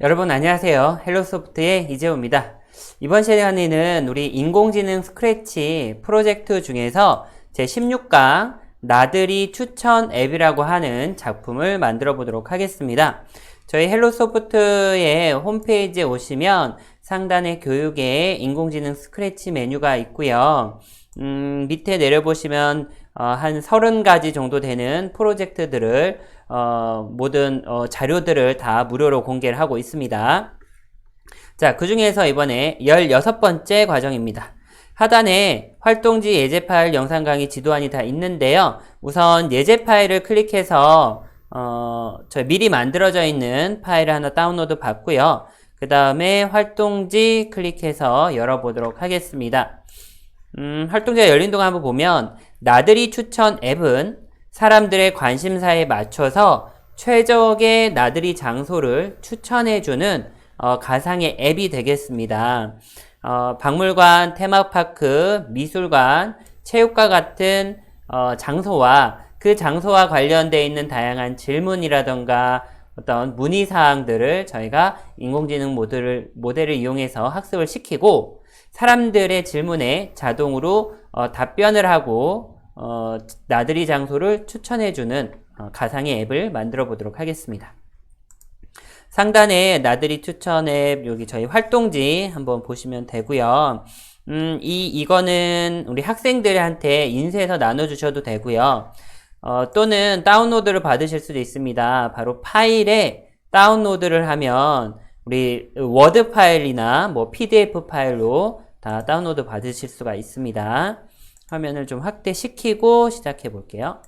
여러분 안녕하세요. 헬로소프트의 이재호입니다. 이번 시간에는 우리 인공지능 스크래치 프로젝트 중에서 제 16강 나들이 추천 앱이라고 하는 작품을 만들어 보도록 하겠습니다. 저희 헬로소프트의 홈페이지에 오시면 상단에 교육에 인공지능 스크래치 메뉴가 있고요. 음, 밑에 내려보시면 어, 한 30가지 정도 되는 프로젝트들을 어, 모든 어, 자료들을 다 무료로 공개를 하고 있습니다. 자, 그 중에서 이번에 16번째 과정입니다. 하단에 활동지 예제 파일 영상 강의 지도안이 다 있는데요. 우선 예제 파일을 클릭해서 어, 저 미리 만들어져 있는 파일을 하나 다운로드 받고요. 그 다음에 활동지 클릭해서 열어보도록 하겠습니다. 음, 활동지가 열린 동안 한번 보면 나들이 추천 앱은 사람들의 관심사에 맞춰서 최적의 나들이 장소를 추천해주는 어, 가상의 앱이 되겠습니다. 어, 박물관, 테마파크, 미술관, 체육관 같은 어, 장소와 그 장소와 관련되어 있는 다양한 질문이라던가 어떤 문의 사항들을 저희가 인공지능 모델을, 모델을 이용해서 학습을 시키고 사람들의 질문에 자동으로 어, 답변을 하고 어, 나들이 장소를 추천해주는 어, 가상의 앱을 만들어 보도록 하겠습니다. 상단에 나들이 추천 앱 여기 저희 활동지 한번 보시면 되고요. 음, 이 이거는 우리 학생들한테 인쇄해서 나눠 주셔도 되고요. 어, 또는 다운로드를 받으실 수도 있습니다. 바로 파일에 다운로드를 하면 우리 워드 파일이나 뭐 PDF 파일로 다 다운로드 받으실 수가 있습니다. 화면을 좀 확대시키고 시작해 볼게요.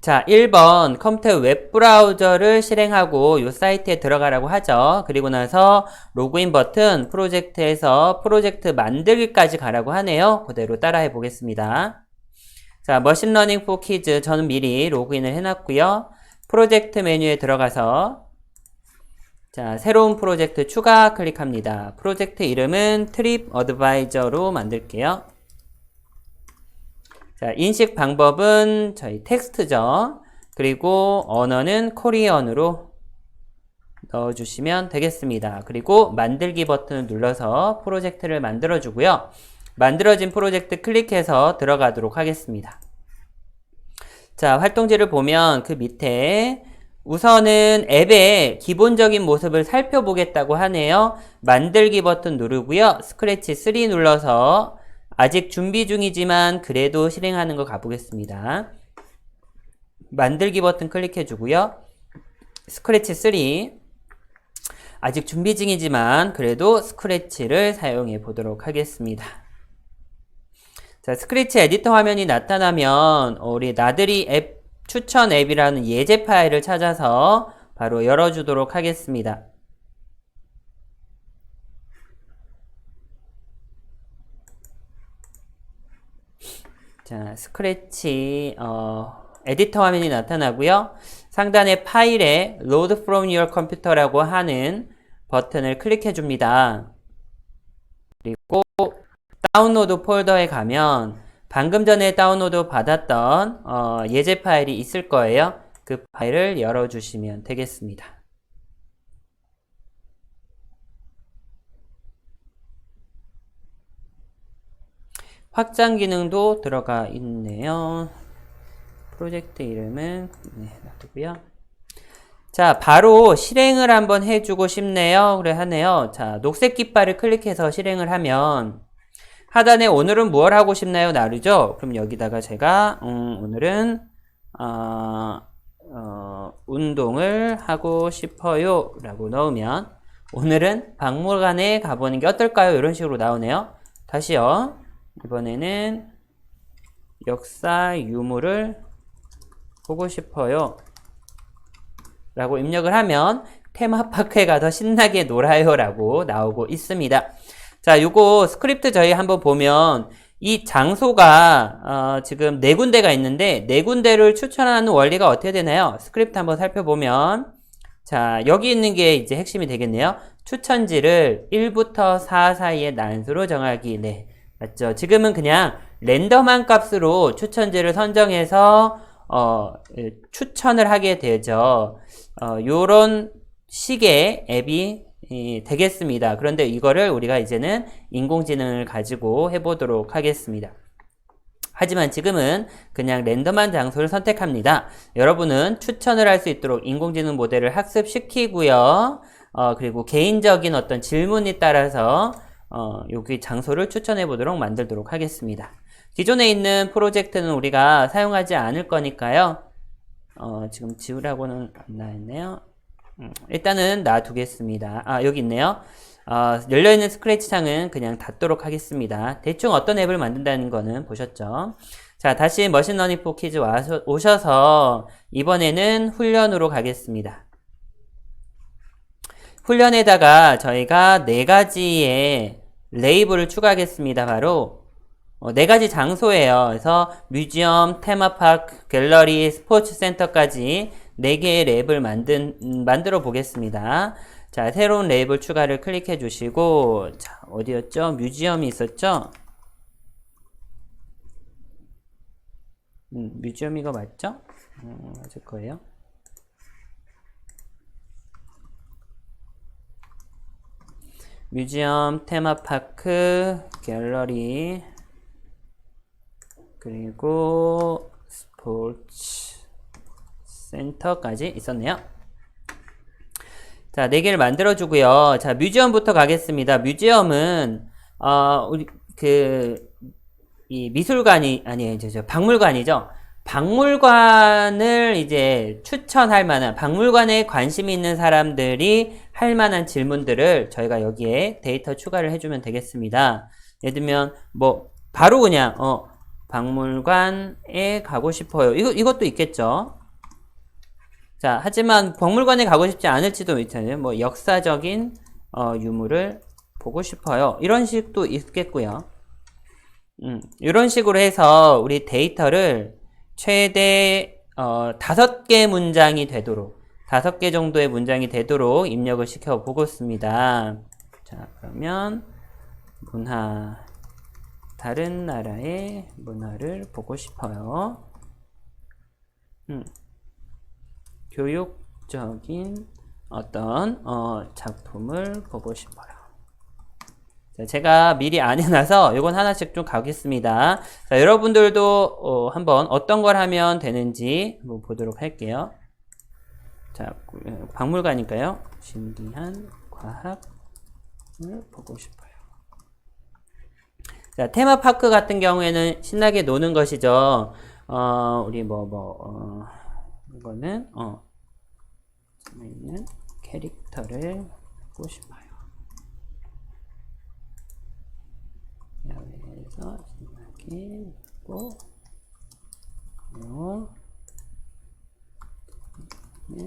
자, 1번 컴퓨터 웹브라우저를 실행하고 이 사이트에 들어가라고 하죠. 그리고 나서 로그인 버튼 프로젝트에서 프로젝트 만들기까지 가라고 하네요. 그대로 따라해 보겠습니다. 자, 머신러닝 포 키즈 저는 미리 로그인을 해놨고요. 프로젝트 메뉴에 들어가서 자, 새로운 프로젝트 추가 클릭합니다. 프로젝트 이름은 트립 어드바이저로 만들게요. 자, 인식 방법은 저희 텍스트죠. 그리고 언어는 코리언으로 넣어주시면 되겠습니다. 그리고 만들기 버튼을 눌러서 프로젝트를 만들어주고요. 만들어진 프로젝트 클릭해서 들어가도록 하겠습니다. 자, 활동지를 보면 그 밑에 우선은 앱의 기본적인 모습을 살펴보겠다고 하네요. 만들기 버튼 누르고요. 스크래치 3 눌러서 아직 준비 중이지만 그래도 실행하는 거 가보겠습니다. 만들기 버튼 클릭해 주고요. 스크래치 3 아직 준비 중이지만 그래도 스크래치를 사용해 보도록 하겠습니다. 자, 스크래치 에디터 화면이 나타나면 우리 나들이 앱 추천 앱이라는 예제 파일을 찾아서 바로 열어주도록 하겠습니다. 자, 스크래치 어, 에디터 화면이 나타나고요. 상단의 파일에 Load from your computer라고 하는 버튼을 클릭해 줍니다. 그리고 다운로드 폴더에 가면 방금 전에 다운로드 받았던 어, 예제 파일이 있을 거예요. 그 파일을 열어주시면 되겠습니다. 확장 기능도 들어가 있네요. 프로젝트 이름은 네, 놔두고요. 자, 바로 실행을 한번 해주고 싶네요. 그래 하네요. 자, 녹색 깃발을 클릭해서 실행을 하면 하단에 오늘은 무엇 하고 싶나요? 나르죠? 그럼 여기다가 제가 음, 오늘은 어, 어, 운동을 하고 싶어요 라고 넣으면 오늘은 박물관에 가보는 게 어떨까요? 이런 식으로 나오네요. 다시요. 이번에는 역사 유물을 보고 싶어요. 라고 입력을 하면 테마파크에 가서 신나게 놀아요 라고 나오고 있습니다. 자, 요거 스크립트 저희 한번 보면 이 장소가 어, 지금 네 군데가 있는데 네 군데를 추천하는 원리가 어떻게 되나요? 스크립트 한번 살펴보면 자, 여기 있는 게 이제 핵심이 되겠네요. 추천지를 1부터 4 사이의 난수로 정하기. 네. 맞죠? 지금은 그냥 랜덤한 값으로 추천지를 선정해서 어, 예, 추천을 하게 되죠. 어, 요런 식의 앱이 이, 되겠습니다. 그런데 이거를 우리가 이제는 인공지능을 가지고 해보도록 하겠습니다. 하지만 지금은 그냥 랜덤한 장소를 선택합니다. 여러분은 추천을 할 수 있도록 인공지능 모델을 학습시키고요. 어, 그리고 개인적인 어떤 질문에 따라서 어, 여기 장소를 추천해 보도록 만들도록 하겠습니다. 기존에 있는 프로젝트는 우리가 사용하지 않을 거니까요. 어, 지금 지우라고는 안 나왔네요. 음, 일단은 놔두겠습니다. 아, 여기 있네요. 어, 열려있는 스크래치 창은 그냥 닫도록 하겠습니다. 대충 어떤 앱을 만든다는 거는 보셨죠? 자, 다시 머신러닝 포 퀴즈 와서, 오셔서 이번에는 훈련으로 가겠습니다. 훈련에다가 저희가 네 가지의 레이블을 추가하겠습니다. 바로 어, 네 가지 장소예요. 그래서 뮤지엄, 테마파크, 갤러리, 스포츠 센터까지 네 개의 랩을 만든 음, 만들어 보겠습니다. 자, 새로운 레이블 추가를 클릭해 주시고 자, 어디였죠? 뮤지엄이 있었죠? 음, 뮤지엄 이거 맞죠? 음, 맞을 거예요. 뮤지엄, 테마파크, 갤러리, 그리고 스포츠 센터까지 있었네요. 자, 네 개를 만들어 주고요. 자, 뮤지엄부터 가겠습니다. 뮤지엄은 어, 우리 그 이 미술관이 아니에요. 저, 저 박물관이죠. 박물관을 이제 추천할 만한 박물관에 관심 있는 사람들이 할 만한 질문들을 저희가 여기에 데이터 추가를 해 주면 되겠습니다. 예를 들면 뭐 바로 그냥 어 박물관에 가고 싶어요. 이거 이것도 있겠죠. 자, 하지만 박물관에 가고 싶지 않을지도 있잖아요. 뭐 역사적인 어, 유물을 보고 싶어요. 이런 식도 있겠고요. 음, 이런 식으로 해서 우리 데이터를 최대 어, 개 문장이 되도록 다섯 개 정도의 문장이 되도록 입력을 시켜 보겠습니다. 자, 그러면 문화 다른 나라의 문화를 보고 싶어요. 음, 교육적인 어떤 어, 작품을 보고 싶어요. 자, 제가 미리 안 해놔서 이건 하나씩 좀 가겠습니다. 자, 여러분들도 어, 한번 어떤 걸 하면 되는지 한번 보도록 할게요. 자, 박물관이니까요. 신기한 과학을 보고 싶어요. 자, 테마파크 같은 경우에는 신나게 노는 것이죠. 어, 우리 뭐, 뭐, 어, 이거는, 어, 있는 캐릭터를 보고 싶어요. 야외에서 신나게 있고, 요, 네.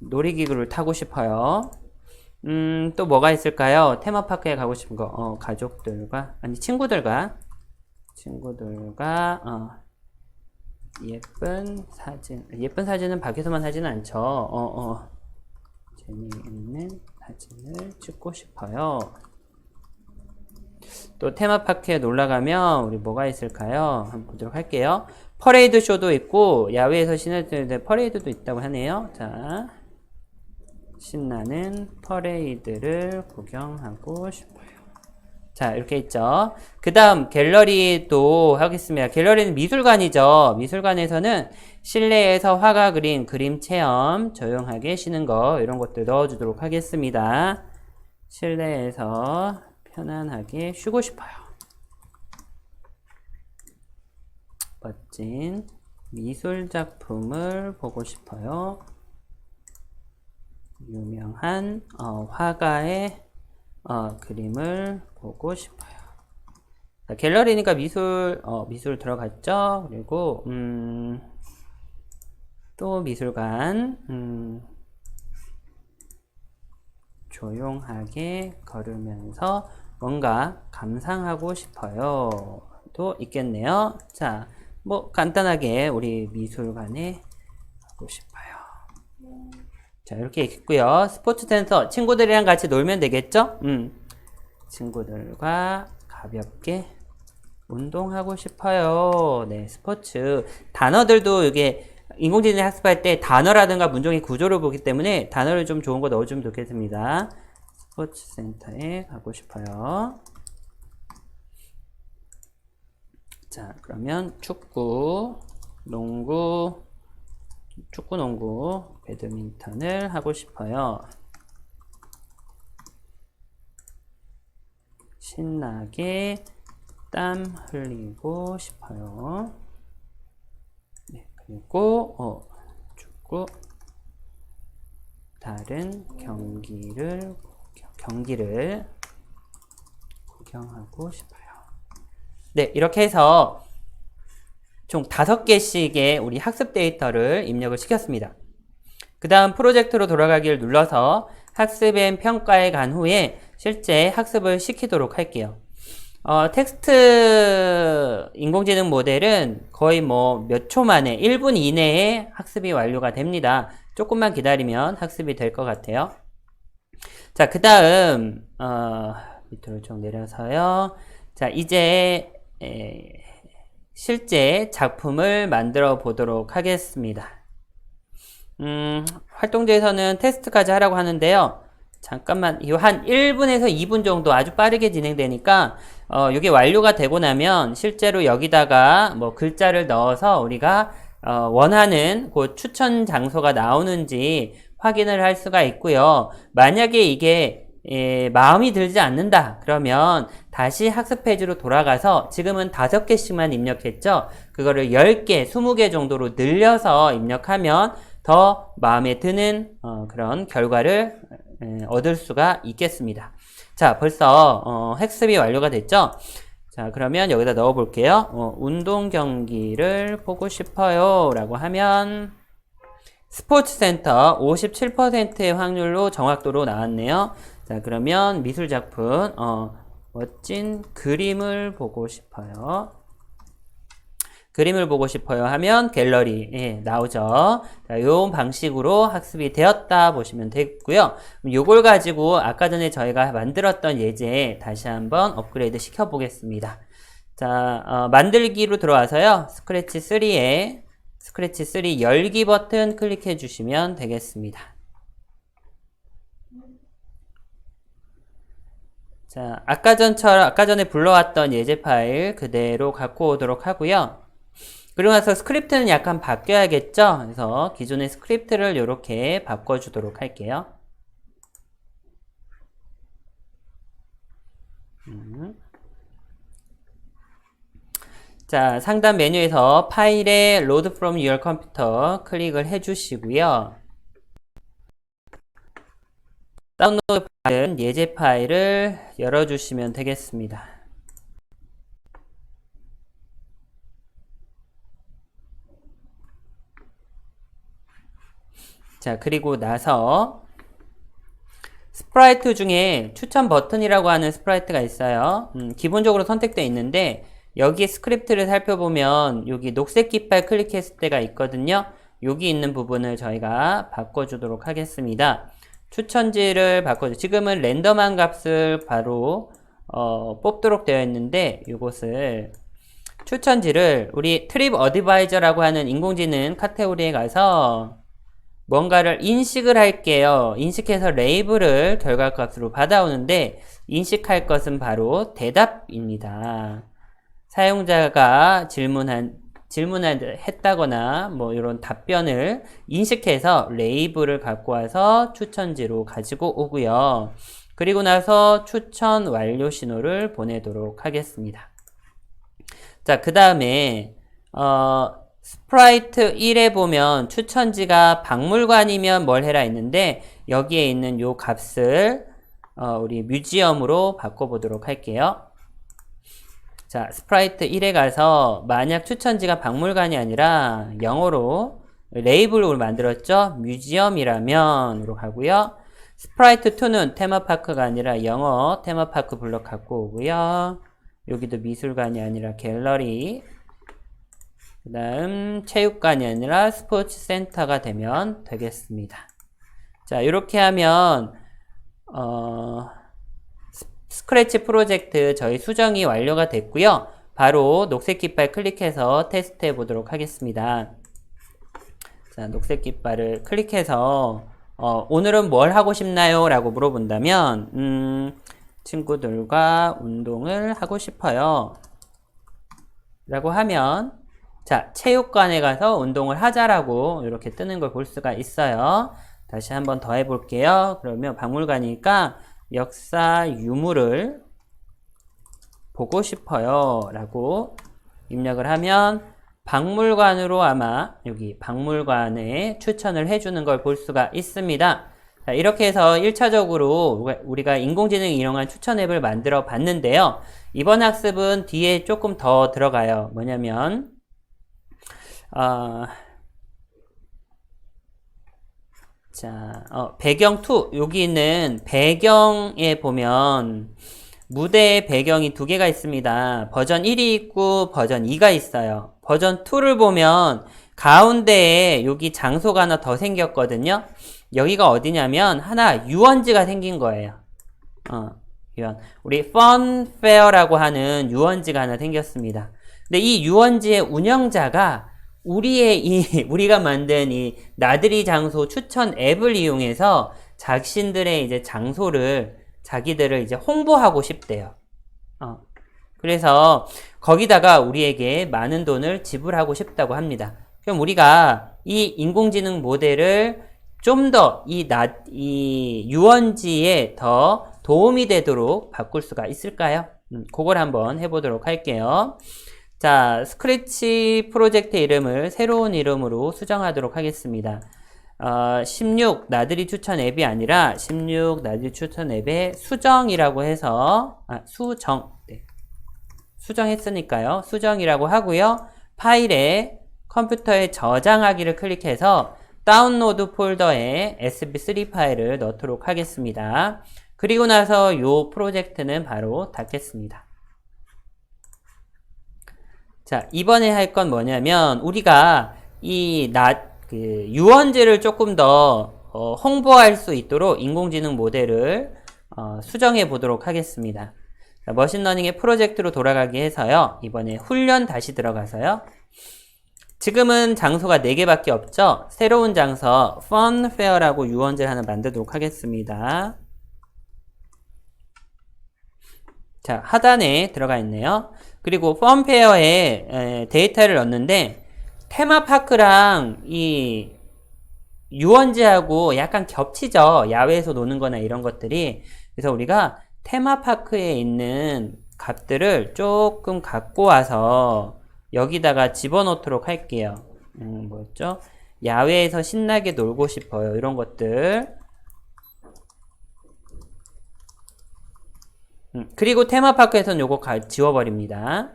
놀이기구를 타고 싶어요. 음, 또 뭐가 있을까요? 테마파크에 가고 싶은 거, 어, 가족들과, 아니, 친구들과, 친구들과, 어, 예쁜 사진, 예쁜 사진은 밖에서만 하지는 않죠. 어, 어, 재미있는 사진을 찍고 싶어요. 또 테마파크에 놀러 가면 우리 뭐가 있을까요? 한번 보도록 할게요. 퍼레이드 쇼도 있고 야외에서 신을 때는 퍼레이드도 있다고 하네요. 자, 신나는 퍼레이드를 구경하고 싶어요. 자, 이렇게 있죠. 그 다음 갤러리도 하겠습니다. 갤러리는 미술관이죠. 미술관에서는 실내에서 화가 그린 그림 체험, 조용하게 쉬는 거 이런 것들 넣어주도록 하겠습니다. 실내에서 편안하게 쉬고 싶어요. 멋진 미술 작품을 보고 싶어요. 유명한 어, 화가의 어, 그림을 보고 싶어요. 자, 갤러리니까 미술 어, 미술 들어갔죠. 그리고 음, 또 미술관 음, 조용하게 걸으면서 뭔가 감상하고 싶어요. 또 있겠네요. 자, 뭐 간단하게 우리 미술관에 가고 싶어요. 자, 이렇게 있고요. 스포츠 센터 친구들이랑 같이 놀면 되겠죠? 음. 친구들과 가볍게 운동하고 싶어요. 네, 스포츠. 단어들도 이게 인공지능 학습할 때 단어라든가 문종의 구조를 보기 때문에 단어를 좀 좋은 거 넣어주면 좋겠습니다. 스포츠 센터에 가고 싶어요. 자, 그러면 축구, 농구, 축구, 농구, 배드민턴을 하고 싶어요. 신나게 땀 흘리고 싶어요. 네, 그리고 어, 축구 다른 경기를 경기를 구경하고 싶어요. 네, 이렇게 해서 총 다섯 개씩의 우리 학습 데이터를 입력을 시켰습니다. 그 다음 프로젝트로 돌아가기를 눌러서 학습 앤 평가에 간 후에 실제 학습을 시키도록 할게요. 어, 텍스트 인공지능 모델은 거의 뭐 몇 초 만에 1분 이내에 학습이 완료가 됩니다. 조금만 기다리면 학습이 될 것 같아요. 자, 그 다음, 어, 밑으로 좀 내려서요. 자, 이제, 에, 실제 작품을 만들어 보도록 하겠습니다. 음, 활동지에서는 테스트까지 하라고 하는데요. 잠깐만, 이 한 1분에서 2분 정도 아주 빠르게 진행되니까, 어, 이게 완료가 되고 나면 실제로 여기다가 뭐 글자를 넣어서 우리가 어, 원하는 그 추천 장소가 나오는지 확인을 할 수가 있고요. 만약에 이게 예, 마음이 들지 않는다. 그러면 다시 학습 페이지로 돌아가서 지금은 다섯 개씩만 입력했죠. 그거를 10개, 20개 정도로 늘려서 입력하면 더 마음에 드는 어, 그런 결과를 에, 얻을 수가 있겠습니다. 자, 벌써 어, 학습이 완료가 됐죠? 자, 그러면 여기다 넣어 볼게요. 어, 운동 경기를 보고 싶어요. 라고 하면 스포츠 센터 57%의 확률로 정확도로 나왔네요. 자, 그러면 미술 작품 어, 멋진 그림을 보고 싶어요. 그림을 보고 싶어요 하면 갤러리에 예, 나오죠. 자, 요 방식으로 학습이 되었다 보시면 되겠고요. 요걸 가지고 아까 전에 저희가 만들었던 예제 다시 한번 업그레이드 시켜 보겠습니다. 자, 어, 만들기로 들어와서요. 스크래치 3에 스크래치 3 열기 버튼 클릭해 주시면 되겠습니다. 자, 아까 전처럼 아까 전에 불러왔던 예제 파일 그대로 갖고 오도록 하고요. 그리고 나서 스크립트는 약간 바뀌어야겠죠? 그래서 기존의 스크립트를 이렇게 바꿔주도록 할게요. 음. 자, 상단 메뉴에서 파일에 Load from your computer 클릭을 해주시고요. 다운로드 받은 예제 파일을 열어주시면 되겠습니다. 자, 그리고 나서 스프라이트 중에 추천 버튼이라고 하는 스프라이트가 있어요. 음, 기본적으로 선택되어 있는데 여기 스크립트를 살펴보면 여기 녹색 깃발 클릭했을 때가 있거든요. 여기 있는 부분을 저희가 바꿔주도록 하겠습니다. 추천지를 바꿔줘. 지금은 랜덤한 값을 바로 어, 뽑도록 되어 있는데 이것을 추천지를 우리 트립 어드바이저라고 하는 인공지능 카테고리에 가서 뭔가를 인식을 할게요. 인식해서 레이블을 결과값으로 받아오는데 인식할 것은 바로 대답입니다. 사용자가 질문한 질문을 했다거나 뭐 이런 답변을 인식해서 레이블을 갖고 와서 추천지로 가지고 오고요. 그리고 나서 추천 완료 신호를 보내도록 하겠습니다. 자, 그 다음에 어, 스프라이트 1에 보면 추천지가 박물관이면 뭘 해라 했는데 여기에 있는 요 값을 어, 우리 뮤지엄으로 바꿔보도록 할게요. 자, 스프라이트 1에 가서 만약 추천지가 박물관이 아니라 영어로 레이블로 만들었죠? 뮤지엄이라면으로 가고요. 스프라이트 2는 테마파크가 아니라 영어 테마파크 블록 갖고 오고요. 여기도 미술관이 아니라 갤러리 그 다음 체육관이 아니라 스포츠 센터가 되면 되겠습니다. 자 이렇게 하면 어, 스크래치 프로젝트 저희 수정이 완료가 됐고요. 바로 녹색 깃발 클릭해서 테스트 해 보도록 하겠습니다. 자, 녹색 깃발을 클릭해서 어, 오늘은 뭘 하고 싶나요? 라고 물어본다면 음, 친구들과 운동을 하고 싶어요. 라고 하면 자, 체육관에 가서 운동을 하자라고 이렇게 뜨는 걸 볼 수가 있어요. 다시 한번 더 해볼게요. 그러면 박물관이니까 역사 유물을 보고 싶어요. 라고 입력을 하면 박물관으로 아마 여기 박물관에 추천을 해주는 걸 볼 수가 있습니다. 자, 이렇게 해서 1차적으로 우리가 인공지능 이용한 추천 앱을 만들어 봤는데요. 이번 학습은 뒤에 조금 더 들어가요. 뭐냐면, 어, 자, 어, 배경 2. 여기 있는 배경에 보면 무대의 배경이 두 개가 있습니다. 버전 1이 있고 버전 2가 있어요. 버전 2를 보면 가운데에 여기 장소가 하나 더 생겼거든요. 여기가 어디냐면 하나 유원지가 생긴 거예요. 어, 유원. 우리 펀페어라고 하는 유원지가 하나 생겼습니다. 근데 이 유원지의 운영자가 우리의 이 우리가 만든 이 나들이 장소 추천 앱을 이용해서 자신들의 이제 장소를 자기들을 이제 홍보하고 싶대요. 어. 그래서 거기다가 우리에게 많은 돈을 지불하고 싶다고 합니다. 그럼 우리가 이 인공지능 모델을 좀 더이 나, 이 유원지에 더 도움이 되도록 바꿀 수가 있을까요? 음, 그걸 한번 해보도록 할게요. 자, 스크래치 프로젝트 이름을 새로운 이름으로 수정하도록 하겠습니다. 어, 16 나들이 추천 앱이 아니라 16 나들이 추천 앱의 수정이라고 해서 아, 수정 네. 수정했으니까요. 수정이라고 하고요. 파일에 컴퓨터에 저장하기를 클릭해서 다운로드 폴더에 sb3 파일을 넣도록 하겠습니다. 그리고 나서 이 프로젝트는 바로 닫겠습니다. 자, 이번에 할 건 뭐냐면, 우리가 이 나, 그, 유원지를 조금 더 어, 홍보할 수 있도록 인공지능 모델을 어, 수정해 보도록 하겠습니다. 자, 머신러닝의 프로젝트로 돌아가기 해서요. 이번에 훈련 다시 들어가서요. 지금은 장소가 4개밖에 없죠? 새로운 장소, funfair라고 유원지를 하나 만들도록 하겠습니다. 자, 하단에 들어가 있네요. 그리고 펌페어에 데이터를 넣는데 테마파크랑 이 유원지하고 약간 겹치죠. 야외에서 노는 거나 이런 것들이. 그래서 우리가 테마파크에 있는 값들을 조금 갖고 와서 여기다가 집어넣도록 할게요. 음, 뭐였죠? 야외에서 신나게 놀고 싶어요. 이런 것들. 음, 그리고 테마파크에서는 요거 가, 지워버립니다.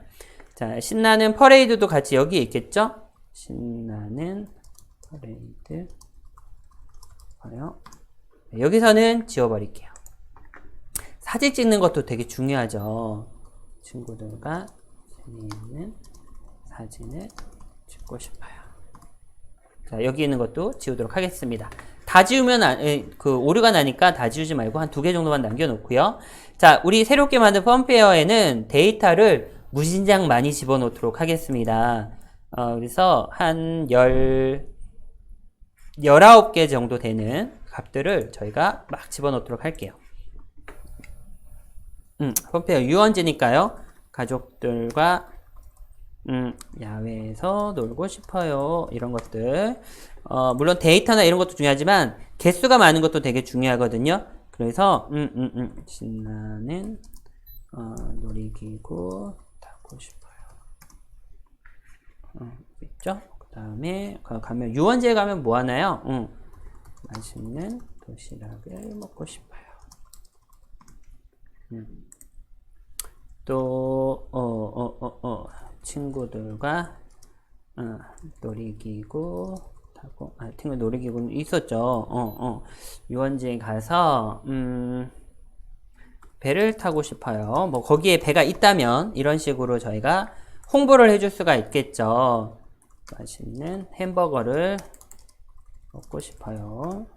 자, 신나는 퍼레이드도 같이 여기 있겠죠? 신나는 퍼레이드. 네, 여기서는 지워버릴게요. 사진 찍는 것도 되게 중요하죠. 친구들과 재미있는 사진을 찍고 싶어요. 자, 여기 있는 것도 지우도록 하겠습니다. 다 지우면 아, 에, 그 오류가 나니까 다 지우지 말고 한 두 개 정도만 남겨놓고요. 자, 우리 새롭게 만든 펌페어에는 데이터를 무진장 많이 집어넣도록 하겠습니다. 어, 그래서 한 열, 19개 정도 되는 값들을 저희가 막 집어넣도록 할게요. 음, 펌페어 유원지니까요. 가족들과 음, 야외에서 놀고 싶어요. 이런 것들. 어, 물론 데이터나 이런 것도 중요하지만 개수가 많은 것도 되게 중요하거든요. 그래서 음, 음, 음, 신나는 어, 놀이기구 타고 싶어요. 어, 있죠? 그 다음에 가면 유원지에 가면 뭐 하나요? 음, 맛있는 도시락을 먹고 싶어요. 음. 또, 어, 어, 어, 어, 친구들과, 어, 놀이기구 타고, 아, 친구 놀이기구는 있었죠. 어, 어. 유원지에 가서, 음, 배를 타고 싶어요. 뭐, 거기에 배가 있다면, 이런 식으로 저희가 홍보를 해줄 수가 있겠죠. 맛있는 햄버거를 먹고 싶어요.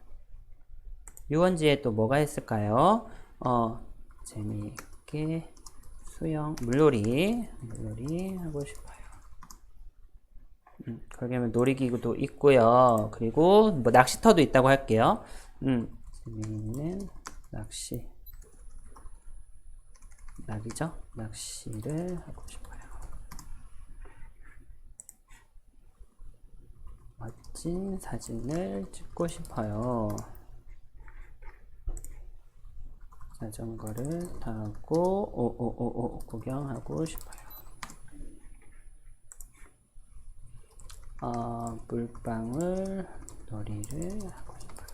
유원지에 또 뭐가 있을까요? 어, 재미 가볍게 수영, 물놀이, 물놀이 하고 싶어요. 음, 그러면 놀이기구도 있고요. 그리고 뭐 낚시터도 있다고 할게요. 음, 재미있는 낚시. 낙이죠? 낚시를 하고 싶어요. 멋진 사진을 찍고 싶어요. 자전거를 타고 오오오오 구경하고 싶어요. 어, 물방울 놀이를 하고 싶어요.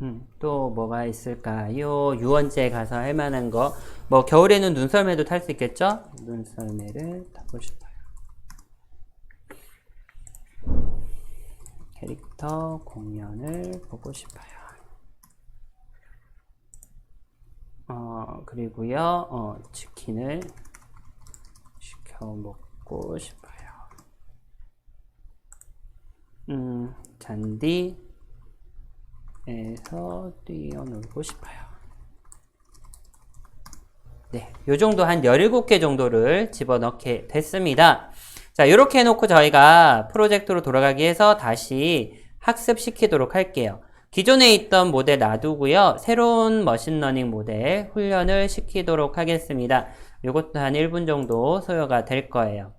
음, 또 뭐가 있을까요? 유원지에 가서 할 만한 거. 뭐 겨울에는 눈썰매도 탈 수 있겠죠? 눈썰매를 타고 싶어요. 캐릭터 공연을 보고 싶어요. 어, 그리고요, 어, 치킨을 시켜 먹고 싶어요. 음, 잔디에서 뛰어놀고 싶어요. 네, 요 정도 한 17개 정도를 집어넣게 됐습니다. 자, 이렇게 해놓고 저희가 프로젝트로 돌아가기 위해서 다시 학습시키도록 할게요. 기존에 있던 모델 놔두고요. 새로운 머신러닝 모델 훈련을 시키도록 하겠습니다. 이것도 한 1분 정도 소요가 될 거예요.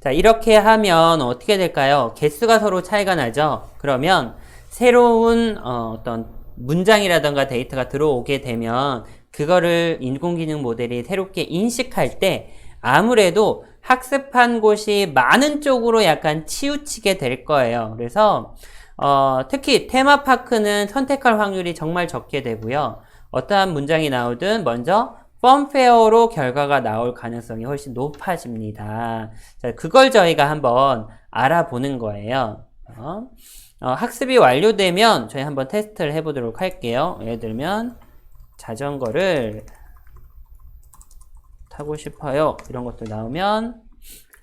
자, 이렇게 하면 어떻게 될까요? 개수가 서로 차이가 나죠? 그러면 새로운 어, 떤 문장이라던가 데이터가 들어오게 되면 그거를 인공지능 모델이 새롭게 인식할 때 아무래도 학습한 곳이 많은 쪽으로 약간 치우치게 될 거예요. 그래서 어, 특히 테마파크는 선택할 확률이 정말 적게 되고요. 어떠한 문장이 나오든 먼저 펌페어로 결과가 나올 가능성이 훨씬 높아집니다. 자, 그걸 저희가 한번 알아보는 거예요. 어, 어, 학습이 완료되면 저희 한번 테스트를 해보도록 할게요. 예를 들면 자전거를 타고 싶어요. 이런 것도 나오면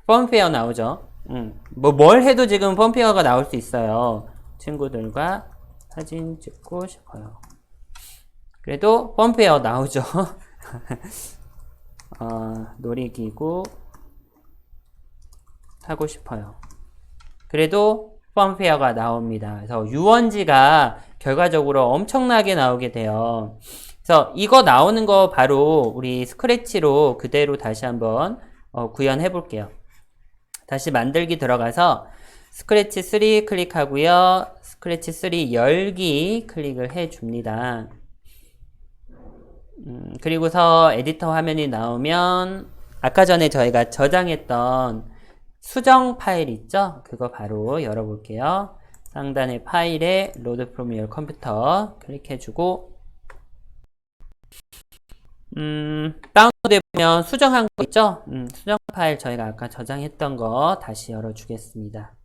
펌페어 나오죠. 음, 뭐 뭘 해도 지금 펌페어가 나올 수 있어요. 친구들과 사진 찍고 싶어요. 그래도 펌페어 나오죠. 어, 놀이기구 타고 싶어요. 그래도 펌페어가 나옵니다. 그래서 유원지가 결과적으로 엄청나게 나오게 돼요. 그래서 이거 나오는 거 바로 우리 스크래치로 그대로 다시 한번 어, 구현해 볼게요. 다시 만들기 들어가서 스크래치 3 클릭하고요. 스크래치 3 열기 클릭을 해 줍니다. 음, 그리고서 에디터 화면이 나오면 아까 전에 저희가 저장했던 수정 파일 있죠? 그거 바로 열어볼게요. 상단의 파일에 from your computer 클릭해주고 음, 다운로드 해보면 수정한 거 있죠? 음, 수정 파일 저희가 아까 저장했던 거 다시 열어주겠습니다.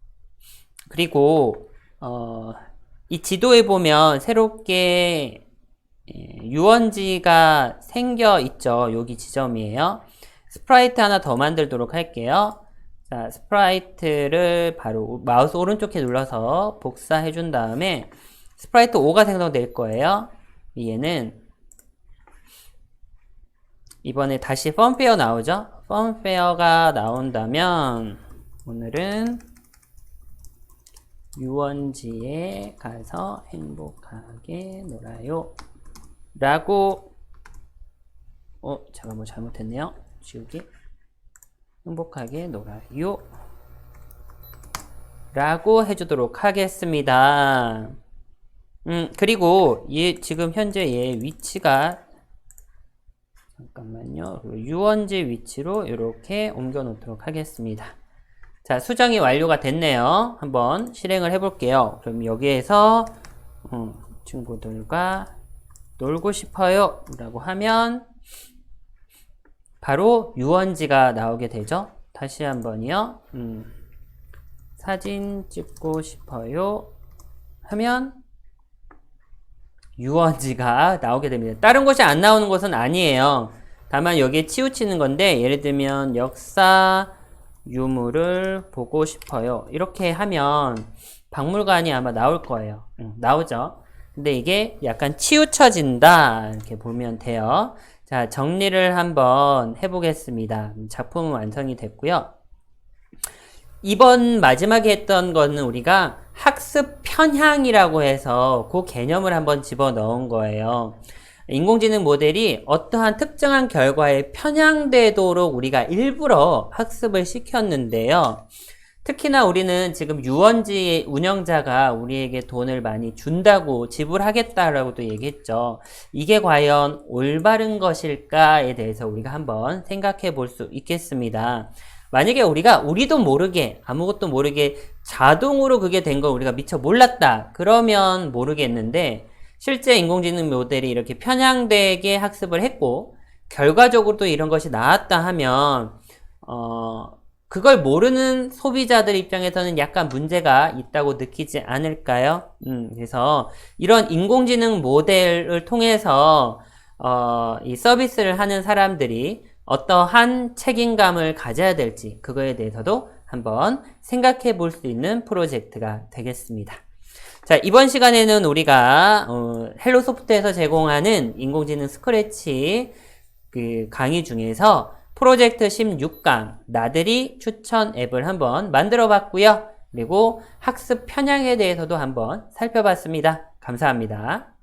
그리고 어, 이 지도에 보면 새롭게 예, 유원지가 생겨 있죠. 여기 지점이에요. 스프라이트 하나 더 만들도록 할게요. 자, 스프라이트를 바로 마우스 오른쪽에 눌러서 복사해 준 다음에 스프라이트 5가 생성될 거예요. 얘는 이번에 다시 펌페어 나오죠? 펌페어가 나온다면 오늘은 유원지에 가서 행복하게 놀아요. 라고 어, 제가 뭐 잘못했네요. 지우기. 행복하게 놀아요. 라고 해주도록 하겠습니다. 음, 그리고 얘 지금 현재 얘 위치가 잠깐만요. 유원지 위치로 이렇게 옮겨 놓도록 하겠습니다. 자, 수정이 완료가 됐네요. 한번 실행을 해볼게요. 그럼 여기에서 음, 친구들과 놀고 싶어요 라고 하면 바로 유원지가 나오게 되죠. 다시 한번요. 음, 사진 찍고 싶어요 하면 유원지가 나오게 됩니다. 다른 곳이 안 나오는 것은 아니에요. 다만 여기에 치우치는 건데 예를 들면 역사 유물을 보고 싶어요. 이렇게 하면 박물관이 아마 나올 거예요. 응, 나오죠. 근데 이게 약간 치우쳐진다. 이렇게 보면 돼요. 자, 정리를 한번 해보겠습니다. 작품은 완성이 됐고요. 이번 마지막에 했던 거는 우리가 학습 편향이라고 해서 그 개념을 한번 집어 넣은 거예요. 인공지능 모델이 어떠한 특정한 결과에 편향되도록 우리가 일부러 학습을 시켰는데요. 특히나 우리는 지금 유원지 운영자가 우리에게 돈을 많이 준다고 지불하겠다라고도 얘기했죠. 이게 과연 올바른 것일까에 대해서 우리가 한번 생각해 볼 수 있겠습니다. 만약에 우리가 우리도 모르게 아무것도 모르게 자동으로 그게 된거 우리가 미처 몰랐다. 그러면 모르겠는데 실제 인공지능 모델이 이렇게 편향되게 학습을 했고 결과적으로도 이런 것이 나왔다 하면 어 그걸 모르는 소비자들 입장에서는 약간 문제가 있다고 느끼지 않을까요? 음, 그래서 이런 인공지능 모델을 통해서 어, 이 서비스를 하는 사람들이 어떠한 책임감을 가져야 될지 그거에 대해서도 한번 생각해 볼 수 있는 프로젝트가 되겠습니다. 자, 이번 시간에는 우리가 어, 헬로소프트에서 제공하는 인공지능 스크래치 그 강의 중에서 프로젝트 16강 나들이 추천 앱을 한번 만들어 봤고요. 그리고 학습 편향에 대해서도 한번 살펴봤습니다. 감사합니다.